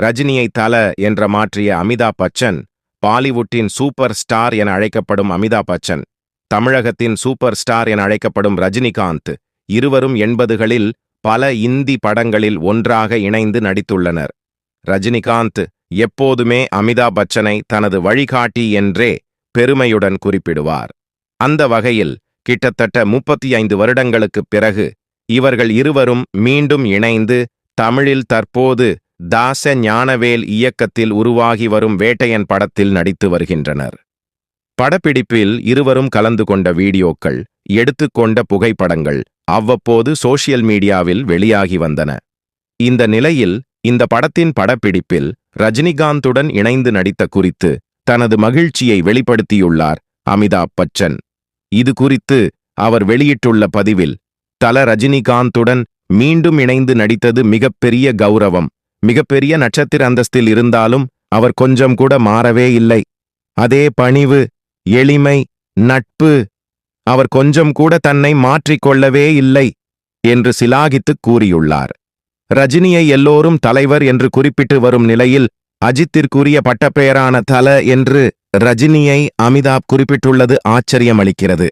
ரஜினியை தல என்ற மாற்றிய அமிதாப் பச்சன் பாலிவுட்டின் சூப்பர் ஸ்டார் என அழைக்கப்படும் அமிதாப் பச்சன் தமிழகத்தின் சூப்பர் ஸ்டார் என அழைக்கப்படும் ரஜினிகாந்த் இருவரும் எண்பதுகளில் பல இந்தி படங்களில் ஒன்றாக இணைந்து நடித்துள்ளனர். ரஜினிகாந்த் எப்போதுமே அமிதாப் பச்சனை தனது வழிகாட்டி என்றே பெருமையுடன் குறிப்பிடுவார். அந்த வகையில் கிட்டத்தட்ட முப்பத்தி ஐந்து வருடங்களுக்குப் பிறகு இவர்கள் இருவரும் மீண்டும் இணைந்து தமிழில் தற்போது தாச ஞானவேல் இயக்கத்தில் உருவாகி வரும் வேட்டையன் படத்தில் நடித்து வருகின்றனர். படப்பிடிப்பில் இருவரும் கலந்து கொண்ட வீடியோக்கள் எடுத்துக்கொண்ட புகைப்படங்கள் அவ்வப்போது சோஷியல் மீடியாவில் வெளியாகி வந்தன. இந்த நிலையில் இந்த படத்தின் படப்பிடிப்பில் ரஜினிகாந்துடன் இணைந்து நடித்த குறித்து தனது மகிழ்ச்சியை வெளிப்படுத்தியுள்ளார் அமிதாப் பச்சன். இது குறித்து அவர் வெளியிட்டுள்ள பதிவில் தல ரஜினிகாந்துடன் மீண்டும் இணைந்து நடித்தது மிகப்பெரிய கௌரவம் மிகப்பெரிய நட்சத்திர அந்தஸ்தில் இருந்தாலும் அவர் கொஞ்சம் கூட மாறவே இல்லை. அதே பணிவு எளிமை நட்பு அவர் கொஞ்சம் கூட தன்னை மாற்றிக்கொள்ளவே இல்லை என்று சிலாகித்துக் கூறியுள்ளார். ரஜினியை எல்லோரும் தலைவர் என்று குறிப்பிட்டு வரும் நிலையில் அஜித்திற்குரிய பட்டப்பெயரான தல என்று ரஜினியை அமிதாப் குறிப்பிட்டுள்ளது ஆச்சரியமளிக்கிறது.